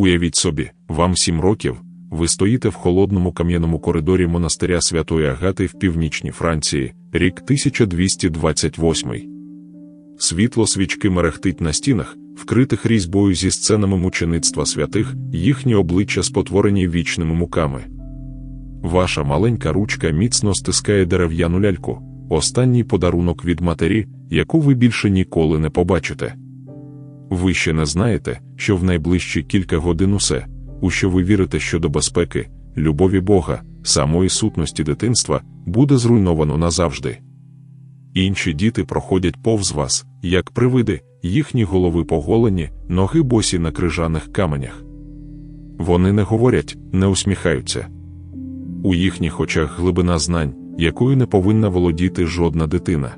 Уявіть собі, вам сім років, ви стоїте в холодному кам'яному коридорі монастиря Святої Агати в північній Франції, рік 1228. Світло свічки мерехтить на стінах, вкритих різьбою зі сценами мучеництва святих, їхні обличчя спотворені вічними муками. Ваша маленька ручка міцно стискає дерев'яну ляльку, останній подарунок від матері, яку ви більше ніколи не побачите. Ви ще не знаєте, що в найближчі кілька годин усе, у що ви вірите щодо безпеки, любові Бога, самої сутності дитинства, буде зруйновано назавжди. Інші діти проходять повз вас, як привиди, їхні голови поголені, ноги босі на крижаних каменях. Вони не говорять, не усміхаються. У їхніх очах глибина знань, якою не повинна володіти жодна дитина.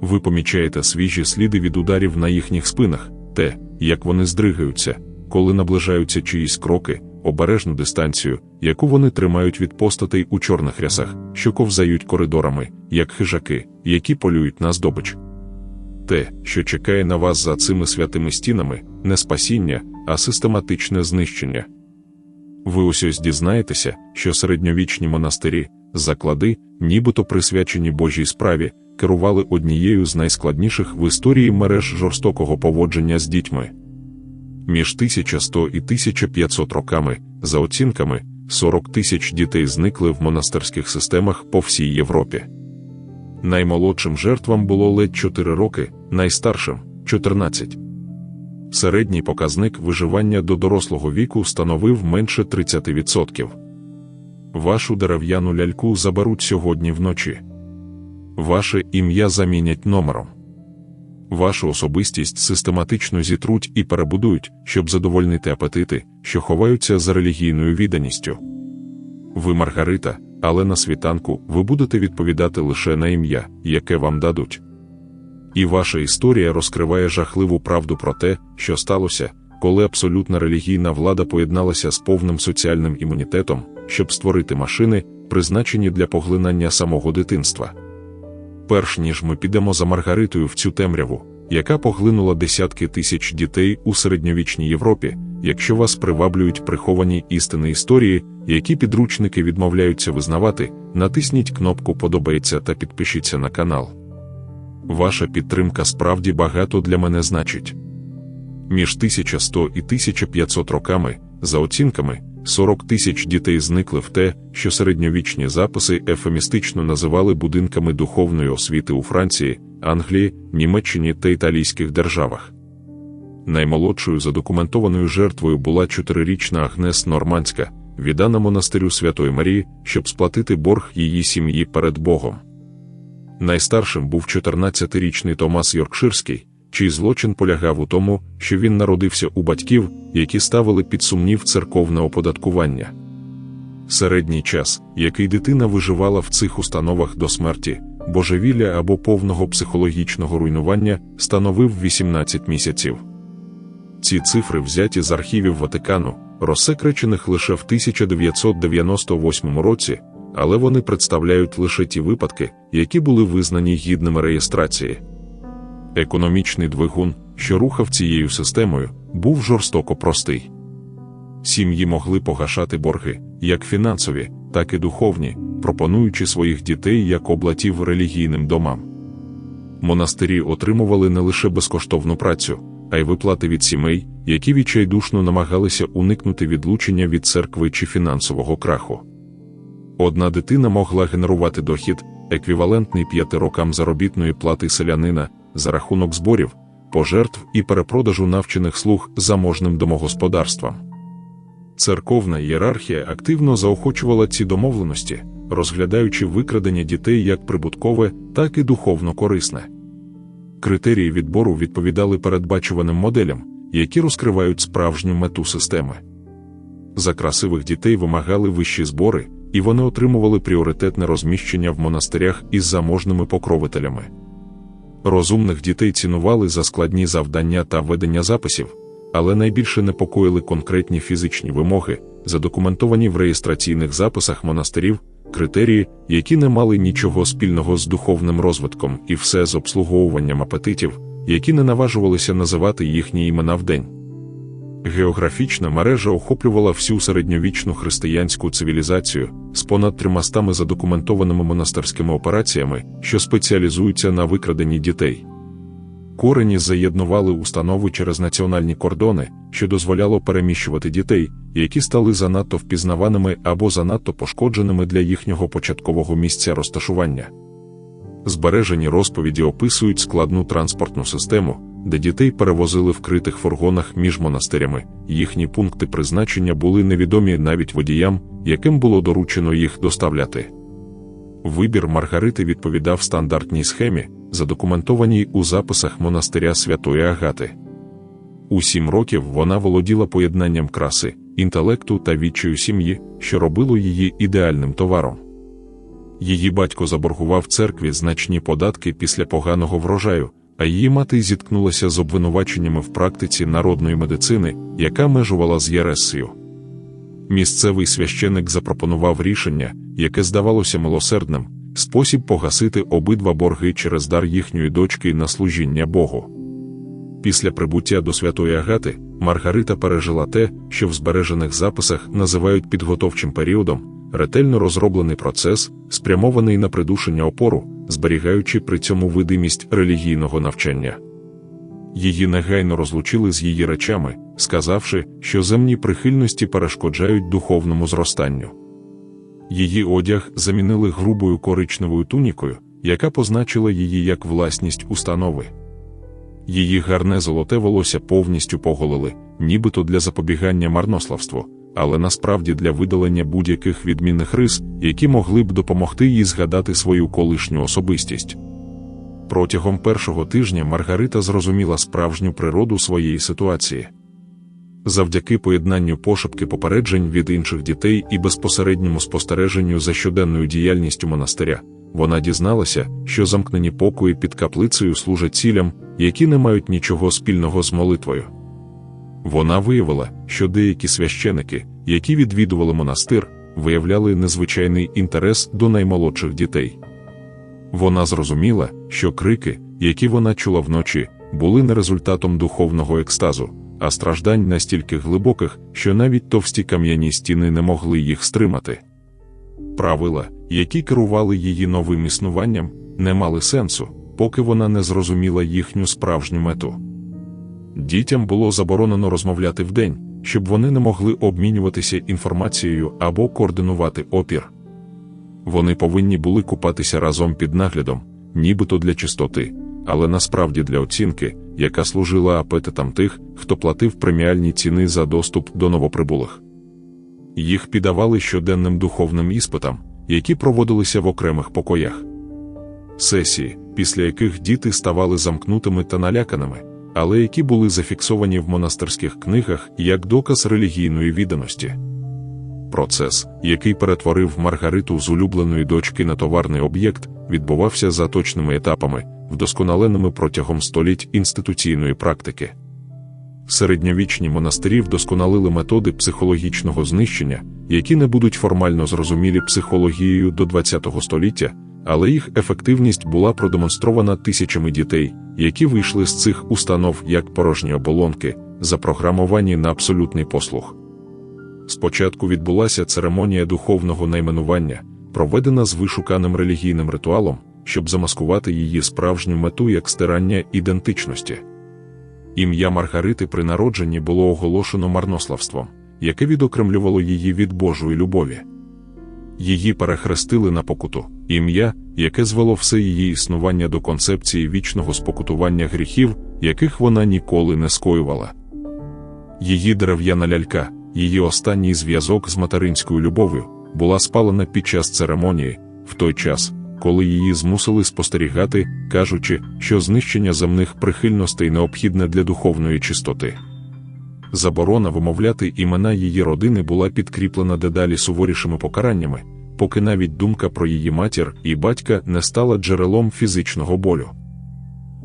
Ви помічаєте свіжі сліди від ударів на їхніх спинах, те, як вони здригаються, коли наближаються чиїсь кроки, обережну дистанцію, яку вони тримають від постатей у чорних рясах, що ковзають коридорами, як хижаки, які полюють на здобич. Те, що чекає на вас за цими святими стінами, не спасіння, а систематичне знищення. Ви ось ось дізнаєтеся, що середньовічні монастирі, заклади, нібито присвячені Божій справі, керували однією з найскладніших в історії мереж жорстокого поводження з дітьми. Між 1100 і 1500 роками, за оцінками, 40 тисяч дітей зникли в монастирських системах по всій Європі. Наймолодшим жертвам було ледь 4 роки, найстаршим 14. Середній показник виживання до дорослого віку становив менше 30%. Вашу дерев'яну ляльку заберуть сьогодні вночі. Ваше ім'я замінять номером. Вашу особистість систематично зітруть і перебудують, щоб задовольнити апетити, що ховаються за релігійною відданістю. Ви Маргарита, але на світанку ви будете відповідати лише на ім'я, яке вам дадуть. І ваша історія розкриває жахливу правду про те, що сталося, коли абсолютна релігійна влада поєдналася з повним соціальним імунітетом, щоб створити машини, призначені для поглинання самого дитинства. Перш ніж ми підемо за Маргаритою в цю темряву, яка поглинула десятки тисяч дітей у середньовічній Європі, якщо вас приваблюють приховані істини історії, які підручники відмовляються визнавати, натисніть кнопку Подобається та підпишіться на канал. Ваша підтримка справді багато для мене значить. Між 1100 і 1500 роками, за оцінками, 40 тисяч дітей зникли в те, що середньовічні записи ефемістично називали будинками духовної освіти у Франції, Англії, Німеччині та італійських державах. Наймолодшою задокументованою жертвою була чотирирічна Агнес Нормандська, віддана монастирю Святої Марії, щоб сплатити борг її сім'ї перед Богом. Найстаршим був 14-річний Томас Йоркширський, чий злочин полягав у тому, що він народився у батьків, які ставили під сумнів церковне оподаткування. Середній час, який дитина виживала в цих установах до смерті, божевілля або повного психологічного руйнування, становив 18 місяців. Ці цифри взяті з архівів Ватикану, розсекречених лише в 1998 році, але вони представляють лише ті випадки, які були визнані гідними реєстрації. Економічний двигун, що рухав цією системою, був жорстоко простий. Сім'ї могли погашати борги, як фінансові, так і духовні, пропонуючи своїх дітей як облатів релігійним домам. Монастирі отримували не лише безкоштовну працю, а й виплати від сімей, які відчайдушно намагалися уникнути відлучення від церкви чи фінансового краху. Одна дитина могла генерувати дохід, еквівалентний п'яти рокам заробітної плати селянина за рахунок зборів, пожертв і перепродажу навчених слуг заможним домогосподарствам. Церковна ієрархія активно заохочувала ці домовленості, розглядаючи викрадення дітей як прибуткове, так і духовно корисне. Критерії відбору відповідали передбачуваним моделям, які розкривають справжню мету системи. За красивих дітей вимагали вищі збори, і вони отримували пріоритетне розміщення в монастирях із заможними покровителями. Розумних дітей цінували за складні завдання та ведення записів, але найбільше непокоїли конкретні фізичні вимоги, задокументовані в реєстраційних записах монастирів, критерії, які не мали нічого спільного з духовним розвитком і все з обслуговуванням апетитів, які не наважувалися називати їхні імена вдень. Географічна мережа охоплювала всю середньовічну християнську цивілізацію з понад трьомастами задокументованими монастирськими операціями, що спеціалізуються на викраденні дітей. Корені заєднували установи через національні кордони, що дозволяло переміщувати дітей, які стали занадто впізнаваними або занадто пошкодженими для їхнього початкового місця розташування. Збережені розповіді описують складну транспортну систему, де дітей перевозили в критих фургонах між монастирями. Їхні пункти призначення були невідомі навіть водіям, яким було доручено їх доставляти. Вибір Маргарити відповідав стандартній схемі, задокументованій у записах монастиря Святої Агати. У сім років вона володіла поєднанням краси, інтелекту та відчаю сім'ї, що робило її ідеальним товаром. Її батько заборгував церкві значні податки після поганого врожаю, а її мати зіткнулася з обвинуваченнями в практиці народної медицини, яка межувала з Єрессію. Місцевий священик запропонував рішення, яке здавалося милосердним, спосіб погасити обидва борги через дар їхньої дочки на служіння Богу. Після прибуття до святої Агати Маргарита пережила те, що в збережених записах називають підготовчим періодом, ретельно розроблений процес, спрямований на придушення опору, зберігаючи при цьому видимість релігійного навчання. Її негайно розлучили з її речами, сказавши, що земні прихильності перешкоджають духовному зростанню. Її одяг замінили грубою коричневою тунікою, яка позначила її як власність установи. Її гарне золоте волосся повністю поголили, нібито для запобігання марнославству, але насправді для видалення будь-яких відмінних рис, які могли б допомогти їй згадати свою колишню особистість. Протягом першого тижня Маргарита зрозуміла справжню природу своєї ситуації. Завдяки поєднанню пошепки попереджень від інших дітей і безпосередньому спостереженню за щоденною діяльністю монастиря, вона дізналася, що замкнені покої під каплицею служать цілям, які не мають нічого спільного з молитвою. Вона виявила, що деякі священики, які відвідували монастир, виявляли незвичайний інтерес до наймолодших дітей. Вона зрозуміла, що крики, які вона чула вночі, були не результатом духовного екстазу, а страждань настільки глибоких, що навіть товсті кам'яні стіни не могли їх стримати. Правила, які керували її новим існуванням, не мали сенсу, поки вона не зрозуміла їхню справжню мету. Дітям було заборонено розмовляти вдень, щоб вони не могли обмінюватися інформацією або координувати опір. Вони повинні були купатися разом під наглядом, нібито для чистоти, але насправді для оцінки, яка служила апетитам тих, хто платив преміальні ціни за доступ до новоприбулих. Їх піддавали щоденним духовним іспитам, які проводилися в окремих покоях. Сесії, після яких діти ставали замкнутими та наляканими, але які були зафіксовані в монастирських книгах як доказ релігійної відданості. Процес, який перетворив Маргариту з улюбленої дочки на товарний об'єкт, відбувався за точними етапами, вдосконаленими протягом століть інституційної практики. Середньовічні монастирі вдосконалили методи психологічного знищення, які не будуть формально зрозумілі психологією до ХХ століття, але їх ефективність була продемонстрована тисячами дітей, які вийшли з цих установ як порожні оболонки, запрограмовані на абсолютний послух. Спочатку відбулася церемонія духовного найменування, проведена з вишуканим релігійним ритуалом, щоб замаскувати її справжню мету як стирання ідентичності. Ім'я Маргарити при народженні було оголошено марнославством, яке відокремлювало її від Божої любові. Її перехрестили на покуту, ім'я, яке звело все її існування до концепції вічного спокутування гріхів, яких вона ніколи не скоювала. Її дерев'яна лялька, її останній зв'язок з материнською любов'ю, була спалена під час церемонії, в той час, коли її змусили спостерігати, кажучи, що знищення земних прихильностей необхідне для духовної чистоти. Заборона вимовляти імена її родини була підкріплена дедалі суворішими покараннями, поки навіть думка про її матір і батька не стала джерелом фізичного болю.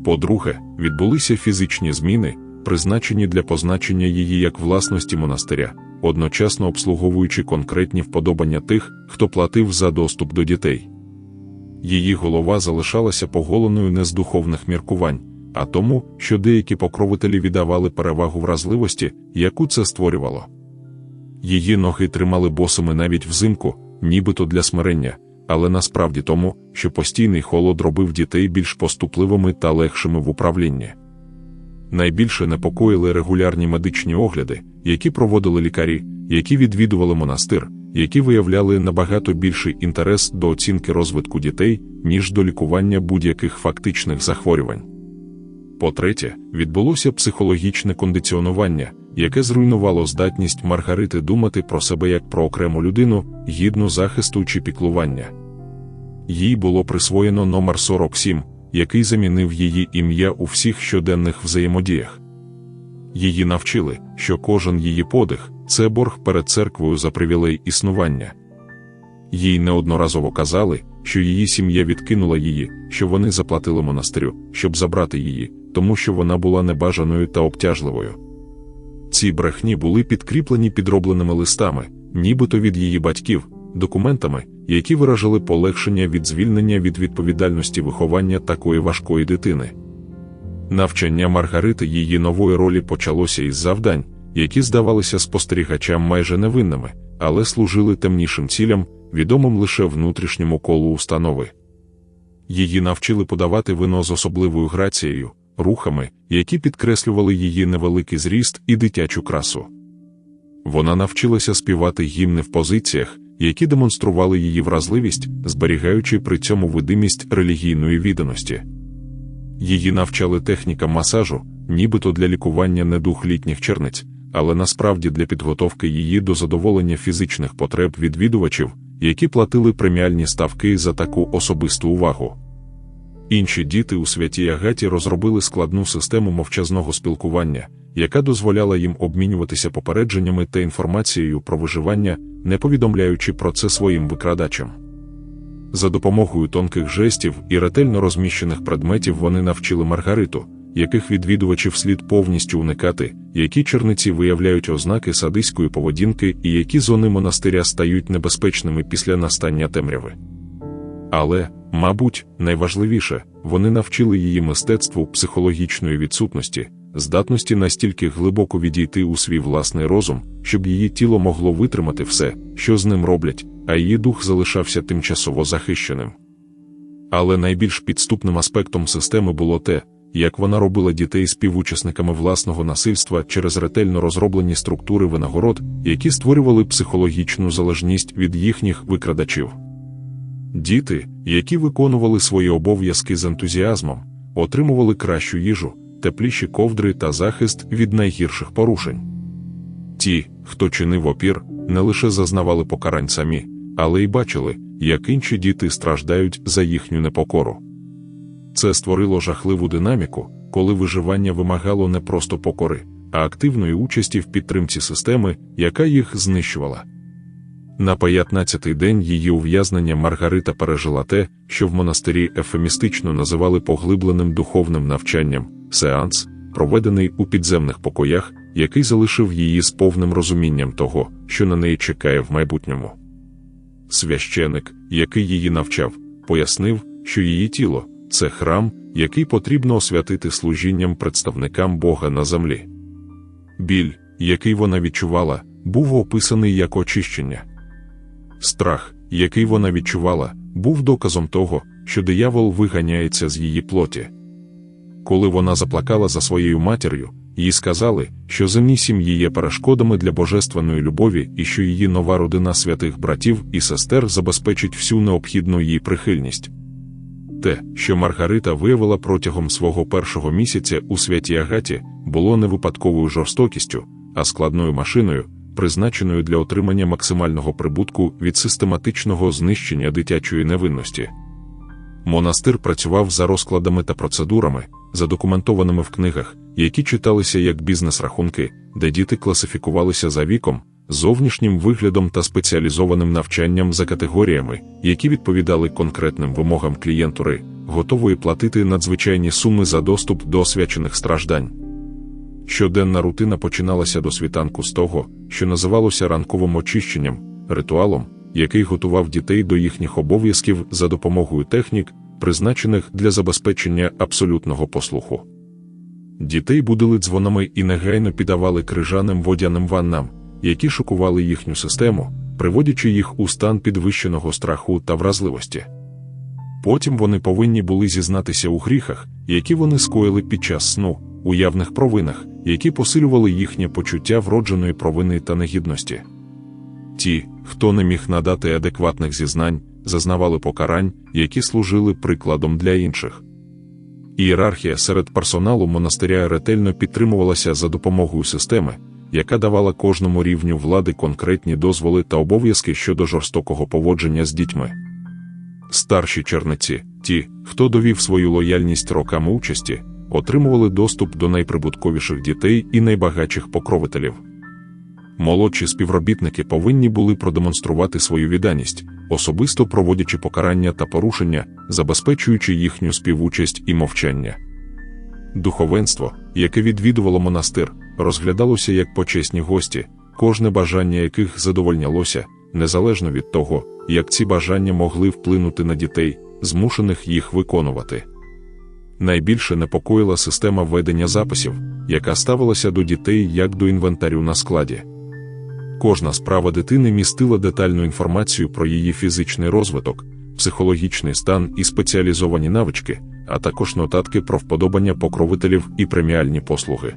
По-друге, відбулися фізичні зміни, призначені для позначення її як власності монастиря, одночасно обслуговуючи конкретні вподобання тих, хто платив за доступ до дітей. Її голова залишалася поголеною не з духовних міркувань, а тому, що деякі покровителі віддавали перевагу вразливості, яку це створювало. Її ноги тримали босими навіть взимку, нібито для смирення, але насправді тому, що постійний холод робив дітей більш поступливими та легшими в управлінні. Найбільше непокоїли регулярні медичні огляди, які проводили лікарі, які відвідували монастир, які виявляли набагато більший інтерес до оцінки розвитку дітей, ніж до лікування будь-яких фактичних захворювань. По-третє, відбулося психологічне кондиціонування, яке зруйнувало здатність Маргарити думати про себе як про окрему людину, гідну захисту чи піклування. Їй було присвоєно номер 47, який замінив її ім'я у всіх щоденних взаємодіях. Її навчили, що кожен її подих це борг перед церквою за привілей існування. Їй неодноразово казали, що її сім'я відкинула її, що вони заплатили монастирю, щоб забрати її, тому що вона була небажаною та обтяжливою. Ці брехні були підкріплені підробленими листами, нібито від її батьків, документами, які виражали полегшення від звільнення від відповідальності виховання такої важкої дитини. Навчання Маргарити її нової ролі почалося із завдань, які здавалися спостерігачам майже невинними, але служили темнішим цілям, відомим лише внутрішньому колу установи. Її навчили подавати вино з особливою грацією, рухами, які підкреслювали її невеликий зріст і дитячу красу. Вона навчилася співати гімни в позиціях, які демонстрували її вразливість, зберігаючи при цьому видимість релігійної відданості. Її навчали технікам масажу, нібито для лікування недух літніх черниць, але насправді для підготовки її до задоволення фізичних потреб відвідувачів, які платили преміальні ставки за таку особисту увагу. Інші діти у святій Агаті розробили складну систему мовчазного спілкування, яка дозволяла їм обмінюватися попередженнями та інформацією про виживання, не повідомляючи про це своїм викрадачам. За допомогою тонких жестів і ретельно розміщених предметів вони навчили Маргариту, яких відвідувачів слід повністю уникати, які черниці виявляють ознаки садиської поведінки і які зони монастиря стають небезпечними після настання темряви. Але, мабуть, найважливіше, вони навчили її мистецтву психологічної відсутності, здатності настільки глибоко відійти у свій власний розум, щоб її тіло могло витримати все, що з ним роблять, а її дух залишався тимчасово захищеним. Але найбільш підступним аспектом системи було те, як вона робила дітей співучасниками власного насильства через ретельно розроблені структури винагород, які створювали психологічну залежність від їхніх викрадачів. Діти, які виконували свої обов'язки з ентузіазмом, отримували кращу їжу, тепліші ковдри та захист від найгірших порушень. Ті, хто чинив опір, не лише зазнавали покарань самі, але й бачили, як інші діти страждають за їхню непокору. Це створило жахливу динаміку, коли виживання вимагало не просто покори, а активної участі в підтримці системи, яка їх знищувала. На 15-й день її ув'язнення Маргарита пережила те, що в монастирі ефемістично називали поглибленим духовним навчанням, сеанс, проведений у підземних покоях, який залишив її з повним розумінням того, що на неї чекає в майбутньому. Священик, який її навчав, пояснив, що її тіло це храм, який потрібно освятити служінням представникам Бога на землі. Біль, який вона відчувала, був описаний як очищення. Страх, який вона відчувала, був доказом того, що диявол виганяється з її плоті. Коли вона заплакала за своєю матір'ю, їй сказали, що земні сім'ї є перешкодами для божественної любові і що її нова родина святих братів і сестер забезпечить всю необхідну їй прихильність. Те, що Маргарита виявила протягом свого першого місяця у святій Агаті, було не випадковою жорстокістю, а складною машиною, призначеною для отримання максимального прибутку від систематичного знищення дитячої невинності. Монастир працював за розкладами та процедурами, задокументованими в книгах, які читалися як бізнес-рахунки, де діти класифікувалися за віком, зовнішнім виглядом та спеціалізованим навчанням за категоріями, які відповідали конкретним вимогам клієнтури, готової платити надзвичайні суми за доступ до освячених страждань. Щоденна рутина починалася до світанку з того, що називалося ранковим очищенням, ритуалом, який готував дітей до їхніх обов'язків за допомогою технік, призначених для забезпечення абсолютного послуху. Дітей будили дзвонами і негайно піддавали крижаним водяним ваннам, які шокували їхню систему, приводячи їх у стан підвищеного страху та вразливості. Потім вони повинні були зізнатися у гріхах, які вони скоїли під час сну, уявних провинах, які посилювали їхнє почуття вродженої провини та негідності. Ті, хто не міг надати адекватних зізнань, зазнавали покарань, які служили прикладом для інших. Ієрархія серед персоналу монастиря ретельно підтримувалася за допомогою системи, яка давала кожному рівню влади конкретні дозволи та обов'язки щодо жорстокого поводження з дітьми. Старші черниці, ті, хто довів свою лояльність роками участі, отримували доступ до найприбутковіших дітей і найбагатших покровителів. Молодші співробітники повинні були продемонструвати свою відданість, особисто проводячи покарання та порушення, забезпечуючи їхню співучасть і мовчання. Духовенство, яке відвідувало монастир, розглядалося як почесні гості, кожне бажання яких задовольнялося, незалежно від того, як ці бажання могли вплинути на дітей, змушених їх виконувати. Найбільше непокоїла система ведення записів, яка ставилася до дітей як до інвентарю на складі. Кожна справа дитини містила детальну інформацію про її фізичний розвиток, психологічний стан і спеціалізовані навички, а також нотатки про вподобання покровителів і преміальні послуги.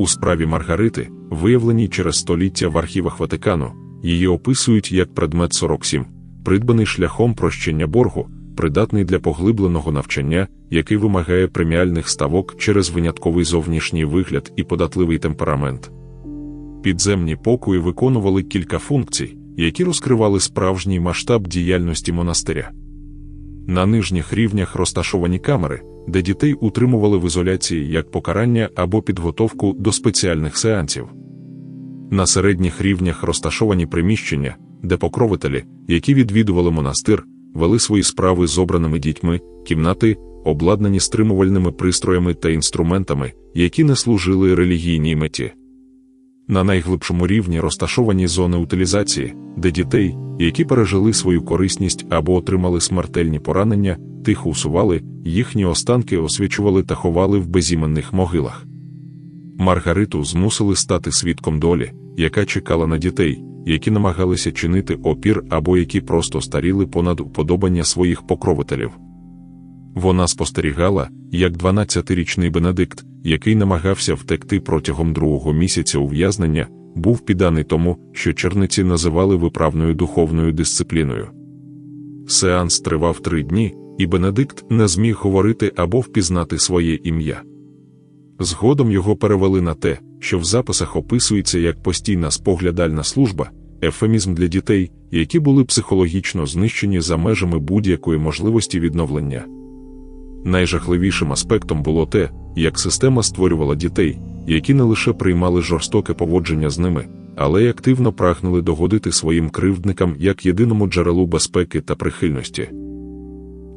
У справі Маргарити, виявленій через століття в архівах Ватикану, її описують як предмет 47, придбаний шляхом прощення боргу, придатний для поглибленого навчання, який вимагає преміальних ставок через винятковий зовнішній вигляд і податливий темперамент. Підземні покої виконували кілька функцій, які розкривали справжній масштаб діяльності монастиря. На нижніх рівнях розташовані камери, де дітей утримували в ізоляції як покарання або підготовку до спеціальних сеансів. На середніх рівнях розташовані приміщення, де покровителі, які відвідували монастир, вели свої справи з обраними дітьми, кімнати, обладнані стримувальними пристроями та інструментами, які не служили релігійній меті. На найглибшому рівні розташовані зони утилізації, де дітей, які пережили свою корисність або отримали смертельні поранення, тихо усували, їхні останки освічували та ховали в безіменних могилах. Маргариту змусили стати свідком долі, яка чекала на дітей, які намагалися чинити опір або які просто старіли понад уподобання своїх покровителів. Вона спостерігала, як 12-річний Бенедикт, який намагався втекти протягом другого місяця ув'язнення, був підданий тому, що черниці називали виправною духовною дисципліною. Сеанс тривав три дні, і Бенедикт не зміг говорити або впізнати своє ім'я. Згодом його перевели на те, що в записах описується як постійна споглядальна служба, ефемізм для дітей, які були психологічно знищені за межами будь-якої можливості відновлення. Найжахливішим аспектом було те, як система створювала дітей, які не лише приймали жорстоке поводження з ними, але й активно прагнули догодити своїм кривдникам як єдиному джерелу безпеки та прихильності.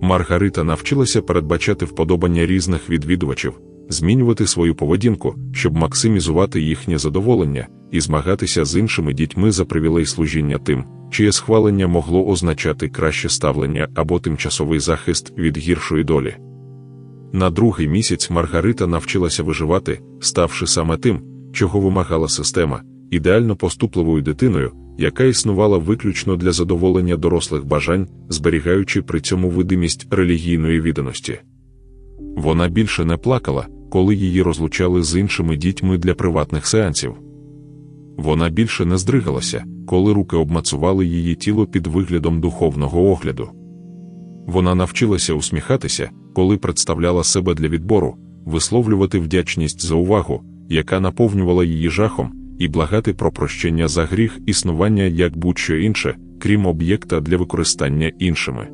Маргарита навчилася передбачати вподобання різних відвідувачів, змінювати свою поведінку, щоб максимізувати їхнє задоволення і змагатися з іншими дітьми за привілей служіння тим, чиє схвалення могло означати краще ставлення або тимчасовий захист від гіршої долі. На другий місяць Маргарита навчилася виживати, ставши саме тим, чого вимагала система, ідеально поступливою дитиною, яка існувала виключно для задоволення дорослих бажань, зберігаючи при цьому видимість релігійної відданості. Вона більше не плакала, коли її розлучали з іншими дітьми для приватних сеансів. Вона більше не здригалася, коли руки обмацували її тіло під виглядом духовного огляду. Вона навчилася усміхатися, коли представляла себе для відбору, висловлювати вдячність за увагу, яка наповнювала її жахом, і благати про прощення за гріх існування як будь-що інше, крім об'єкта для використання іншими.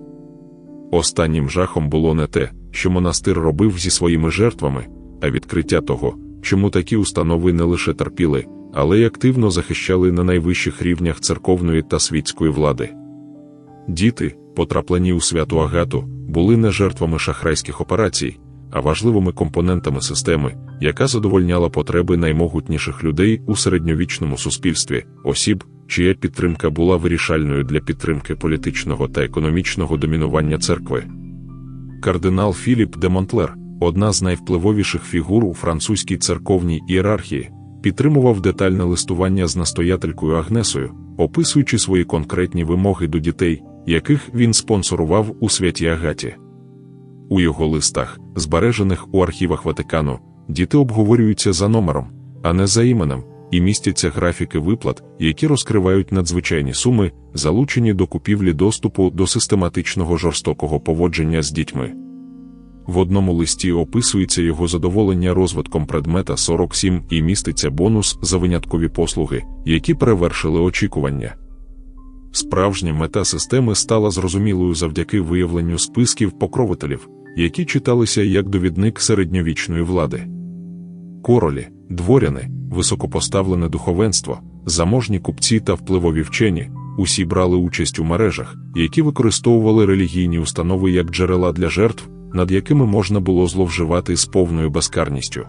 Останнім жахом було не те, що монастир робив зі своїми жертвами, а відкриття того, чому такі установи не лише терпіли, але й активно захищали на найвищих рівнях церковної та світської влади. Діти, потраплені у святу агату, були не жертвами шахрайських операцій, а важливими компонентами системи, яка задовольняла потреби наймогутніших людей у середньовічному суспільстві, осіб, чия підтримка була вирішальною для підтримки політичного та економічного домінування церкви. Кардинал Філіп де Монтлер, одна з найвпливовіших фігур у французькій церковній ієрархії, підтримував детальне листування з настоятелькою Агнесою, описуючи свої конкретні вимоги до дітей, яких він спонсорував у святій Агаті. У його листах, збережених у архівах Ватикану, діти обговорюються за номером, а не за іменем, і містяться графіки виплат, які розкривають надзвичайні суми, залучені до купівлі доступу до систематичного жорстокого поводження з дітьми. В одному листі описується його задоволення розвитком предмета 47 і міститься бонус за виняткові послуги, які перевершили очікування. Справжня мета системи стала зрозумілою завдяки виявленню списків покровителів, які читалися як довідник середньовічної влади. Королі, дворяни, високопоставлене духовенство, заможні купці та впливові вчені усі брали участь у мережах, які використовували релігійні установи як джерела для жертв, над якими можна було зловживати з повною безкарністю.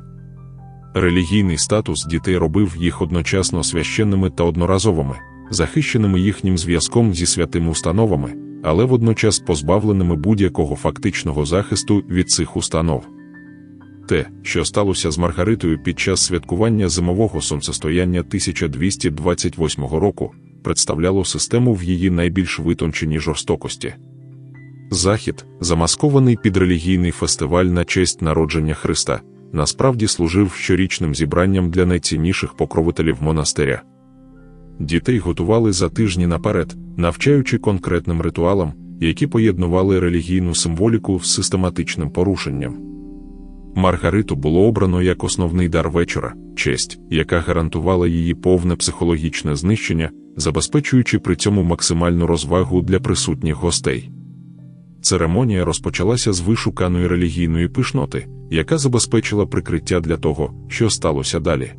Релігійний статус дітей робив їх одночасно священними та одноразовими, захищеними їхнім зв'язком зі святими установами, але водночас позбавленими будь-якого фактичного захисту від цих установ. Те, що сталося з Маргаритою під час святкування зимового сонцестояння 1228 року, представляло систему в її найбільш витонченій жорстокості. Захід, замаскований під релігійний фестиваль на честь народження Христа, насправді служив щорічним зібранням для найцінніших покровителів монастиря. Дітей готували за тижні наперед, навчаючи конкретним ритуалам, які поєднували релігійну символіку з систематичним порушенням. Маргариту було обрано як основний дар вечора, честь, яка гарантувала її повне психологічне знищення, забезпечуючи при цьому максимальну розвагу для присутніх гостей. Церемонія розпочалася з вишуканої релігійної пишноти, яка забезпечила прикриття для того, що сталося далі.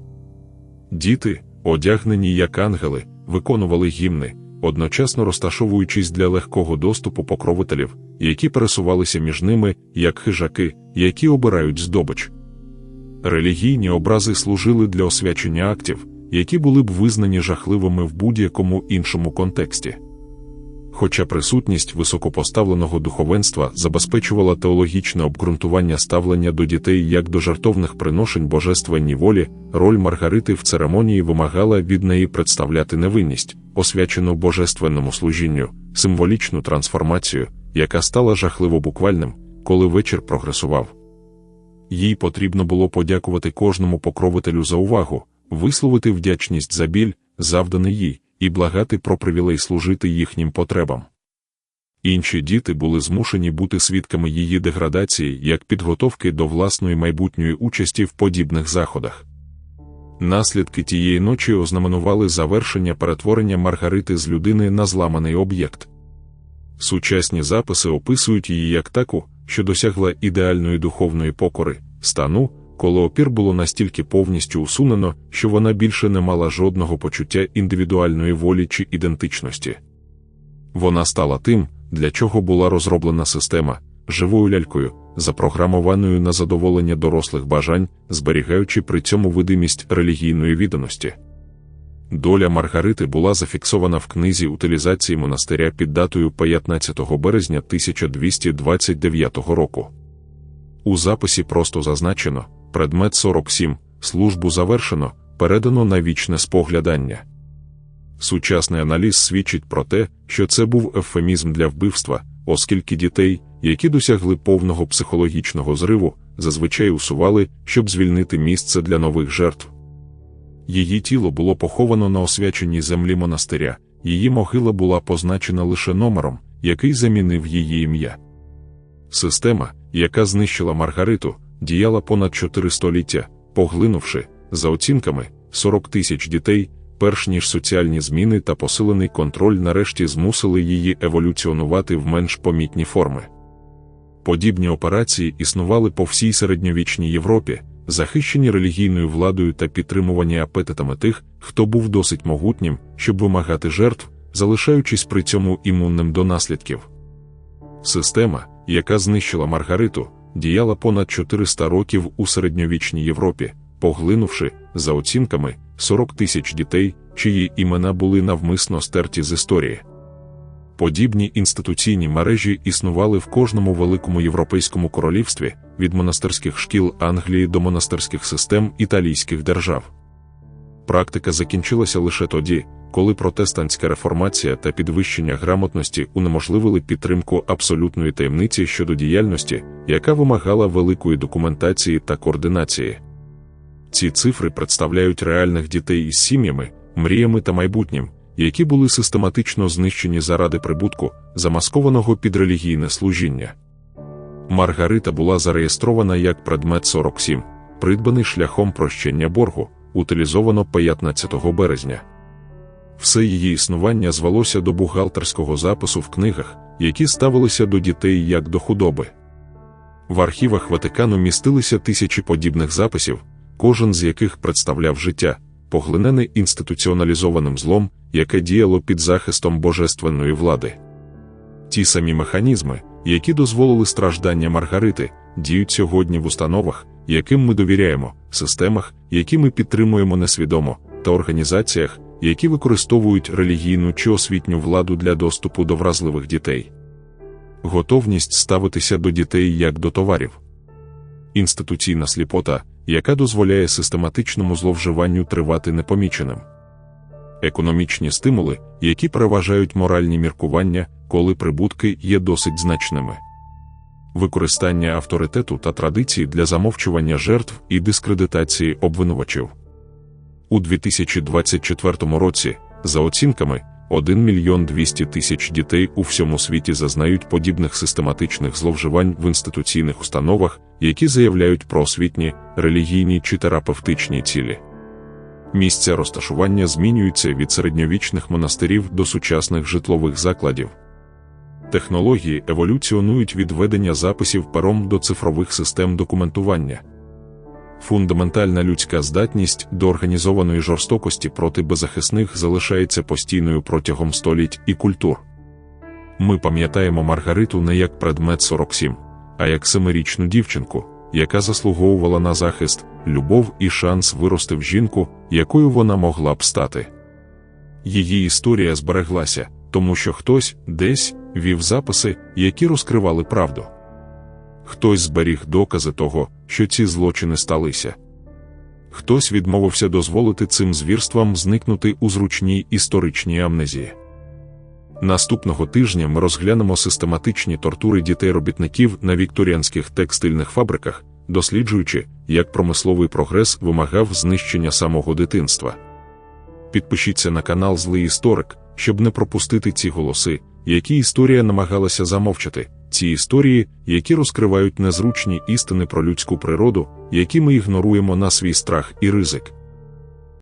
Діти, одягнені як ангели, виконували гімни, одночасно розташовуючись для легкого доступу покровителів, які пересувалися між ними, як хижаки, які обирають здобич. Релігійні образи служили для освячення актів, які були б визнані жахливими в будь-якому іншому контексті. Хоча присутність високопоставленого духовенства забезпечувала теологічне обґрунтування ставлення до дітей як до жартовних приношень божественній волі, роль Маргарити в церемонії вимагала від неї представляти невинність, освячену божественному служінню, символічну трансформацію, яка стала жахливо буквальним, коли вечір прогресував. Їй потрібно було подякувати кожному покровителю за увагу, висловити вдячність за біль, завданий їй і благати про привілей служити їхнім потребам. Інші діти були змушені бути свідками її деградації як підготовки до власної майбутньої участі в подібних заходах. Наслідки тієї ночі ознаменували завершення перетворення Маргарити з людини на зламаний об'єкт. Сучасні записи описують її як таку, що досягла ідеальної духовної покори, стану, коли опір було настільки повністю усунено, що вона більше не мала жодного почуття індивідуальної волі чи ідентичності. Вона стала тим, для чого була розроблена система, живою лялькою, запрограмованою на задоволення дорослих бажань, зберігаючи при цьому видимість релігійної відданості. Доля Маргарити була зафіксована в книзі утилізації монастиря під датою 15 березня 1229 року. У записі просто зазначено предмет 47, службу завершено, передано на вічне споглядання. Сучасний аналіз свідчить про те, що це був ефемізм для вбивства, оскільки дітей, які досягли повного психологічного зриву, зазвичай усували, щоб звільнити місце для нових жертв. Її тіло було поховано на освяченій землі монастиря, її могила була позначена лише номером, який замінив її ім'я. Система, яка знищила Маргариту, діяла понад чотири століття, поглинувши, за оцінками, 40 тисяч дітей, перш ніж соціальні зміни та посилений контроль нарешті змусили її еволюціонувати в менш помітні форми. Подібні операції існували по всій середньовічній Європі, захищені релігійною владою та підтримувані апетитами тих, хто був досить могутнім, щоб вимагати жертв, залишаючись при цьому імунним до наслідків. Система, яка знищила Маргариту, діяла понад 400 років у середньовічній Європі, поглинувши, за оцінками, 40 тисяч дітей, чиї імена були навмисно стерті з історії. Подібні інституційні мережі існували в кожному великому європейському королівстві від монастирських шкіл Англії до монастирських систем італійських держав. Практика закінчилася лише тоді, коли протестантська реформація та підвищення грамотності унеможливили підтримку абсолютної таємниці щодо діяльності, яка вимагала великої документації та координації. Ці цифри представляють реальних дітей із сім'ями, мріями та майбутнім, які були систематично знищені заради прибутку, замаскованого під релігійне служіння. Маргарита була зареєстрована як предмет 47, придбаний шляхом прощення боргу, утилізовано 15 березня. Все її існування звелося до бухгалтерського запису в книгах, які ставилися до дітей як до худоби. В архівах Ватикану містилися тисячі подібних записів, кожен з яких представляв життя, поглинене інституціоналізованим злом, яке діяло під захистом божественної влади. Ті самі механізми, які дозволили страждання Маргарити, діють сьогодні в установах, яким ми довіряємо, системах, які ми підтримуємо несвідомо, та організаціях, які використовують релігійну чи освітню владу для доступу до вразливих дітей. Готовність ставитися до дітей як до товарів. Інституційна сліпота, яка дозволяє систематичному зловживанню тривати непоміченим. Економічні стимули, які переважають моральні міркування, коли прибутки є досить значними. Використання авторитету та традицій для замовчування жертв і дискредитації обвинувачів. У 2024 році, за оцінками, 1 мільйон 200 тисяч дітей у всьому світі зазнають подібних систематичних зловживань в інституційних установах, які заявляють про освітні, релігійні чи терапевтичні цілі. Місця розташування змінюються від середньовічних монастирів до сучасних житлових закладів. Технології еволюціонують від ведення записів пером до цифрових систем документування. Фундаментальна людська здатність до організованої жорстокості проти беззахисних залишається постійною протягом століть і культур. Ми пам'ятаємо Маргариту не як предмет 47, а як семирічну дівчинку, яка заслуговувала на захист, любов і шанс вирости в жінку, якою вона могла б стати. Її історія збереглася, тому що хтось десь вів записи, які розкривали правду. Хтось зберіг докази того, що ці злочини сталися. Хтось відмовився дозволити цим звірствам зникнути у зручній історичній амнезії. Наступного тижня ми розглянемо систематичні тортури дітей-робітників на вікторіанських текстильних фабриках, досліджуючи, як промисловий прогрес вимагав знищення самого дитинства. Підпишіться на канал Злий Історик, щоб не пропустити ці голоси, які історія намагалася замовчати, ці історії, які розкривають незручні істини про людську природу, які ми ігноруємо на свій страх і ризик.